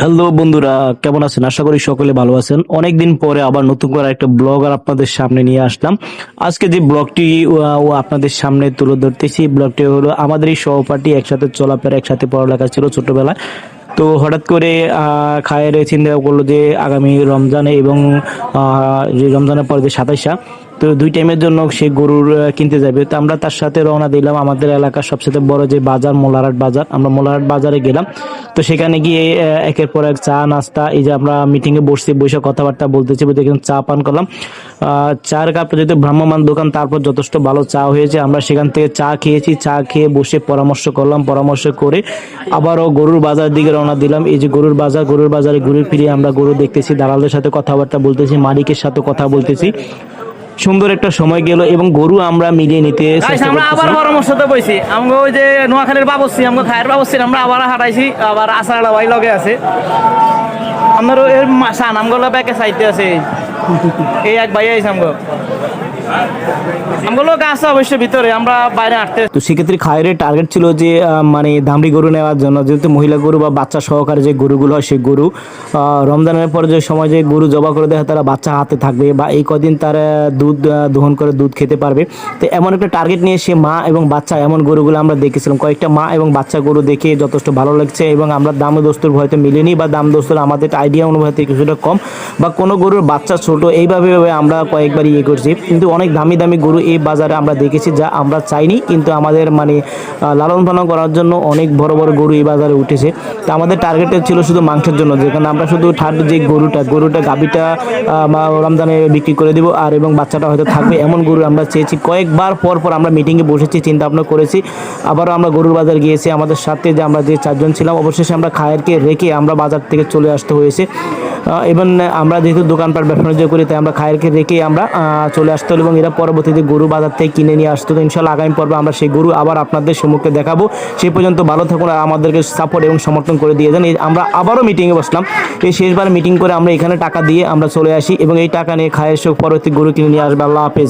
Hello বন্ধুরা, কেমন আছেন? আশা করি সকলে ভালো আছেন। অনেকদিন পরে আবার নতুন করে একটা ব্লগ আর আপনাদের সামনে নিয়ে আসলাম। আজকে যে ব্লগটি ও আপনাদের সামনে তুলে ধরতেছি ব্লগটি হলো আমাদের এই সহপাঠী একসাথে চলাফেরা, একসাথে পড়ালেখা ছিল ছোটবেলায়। তো হঠাৎ করে খায়ের চিন্তা করল যে আগামী রমজানে এবং যে রমজানের পরে যে সাতাইশা তো দুই টাইমের জন্য সে গরুর কিনতে যাবে। তো আমরা তার সাথে রওনা দিলাম আমাদের এলাকার সবচেয়ে বড় যে বাজার, মোলারহাট বাজার। আমরা মোলারহাট বাজারে গেলাম। তো সেখানে গিয়ে একের পর এক চা, নাস্তা, এই যে আমরা মিটিংয়ে বসছি, বসে কথাবার্তা বলতেছি বলতে চা পান করলাম। চার কাপটা যেহেতু ভ্রাম্যমান দোকান, তারপর যথেষ্ট ভালো চা হয়েছে। আমরা সেখান থেকে চা খেয়েছি, চা খেয়ে বসে পরামর্শ করলাম, পরামর্শ করে আবারও গরুর বাজার দিকে রওনা দিলাম। এই যে গরুর বাজার, গরুর বাজারে ঘুরে ফিরে আমরা গরু দেখতেছি, দালালদের সাথে কথাবার্তা বলতেছি, মালিকের সাথে কথা বলতেছি। সুন্দর একটা সময় গেল এবং গরু আমরা মিলিয়ে নিতে আমরা আবার পরামর্শ তো বইছি। আমরা ওই যে নোয়াখালীর বাবসি থায়ের খায়ের বাবসি আমরা আবার হাঁটাইছি আবার আশা ভাই লগে আছে। আমার ওই সান আমগুলো ব্যাকে সাইতে আছে। এই এক ভাই আইসাম আমগো। টার্গেট মানে এমন একটা টার্গেট নিয়ে সে মা এবং বাচ্চা, এমন গরুগুলো আমরা দেখেছিলাম। কয়েকটা মা এবং বাচ্চা গরু দেখে যথেষ্ট ভালো লাগছে এবং আমরা দাম দস্তুর হয়তো মিলেনি বা দাম দস্তুর আমাদের আইডিয়া অনুভূতি কিছুটা কম বা কোনো গরুর বাচ্চা ছোট, এইভাবে আমরা কয়েকবার ইয়ে করছি। কিন্তু অনেক দামি দামি গরু এই বাজারে আমরা দেখেছি যা আমরা চাইনি, কিন্তু আমাদের মানে লালন পালন করার জন্য অনেক বড় বড় গরু এই বাজারে উঠেছে। তো আমাদের টার্গেটে ছিল শুধু মাংসের জন্য, যেখানে আমরা শুধু থার্ড যে গরুটা গরুটা গাবিটা রমজানে বিক্রি করে দিব আর এবং বাচ্চাটা হয়তো থাকবে এমন গরু আমরা চেয়েছি। কয়েকবার পর পর আমরা মিটিংয়ে বসেছি চিন্তা ভাবনা করেছি। আবারও আমরা গরুর বাজার গিয়েছি, আমাদের সাথে যে আমরা যে চারজন ছিলাম, অবশেষে আমরা খায়েরকে রেখে আমরা বাজার থেকে চলে আসতে হয়েছে। এবং আমরা যেহেতু দোকানপাট ব্যবসা করি, তাই আমরা খায়েরকে রেখে আমরা চলে আসতে এবং এরা পরবর্তীতে গরু বাজার থেকে কিনে নিয়ে আসতো। তো ইনশাল্লাহ আগামী পর্বে আমরা সেই গরু আবার আপনাদের সম্মুখে দেখাবো। সেই পর্যন্ত ভালো থাকুন আর আমাদেরকে সাপোর্ট এবং সমর্থন করে দিয়ে যান। আমরা আবারও মিটিংয়ে বসলাম। এই শেষবার মিটিং করে আমরা এখানে টাকা দিয়ে আমরা চলে আসি এবং এই টাকা নিয়ে খায়ের সব পরবর্তী গরু কিনে নিয়ে আসবে। আল্লাহ হাফেজ।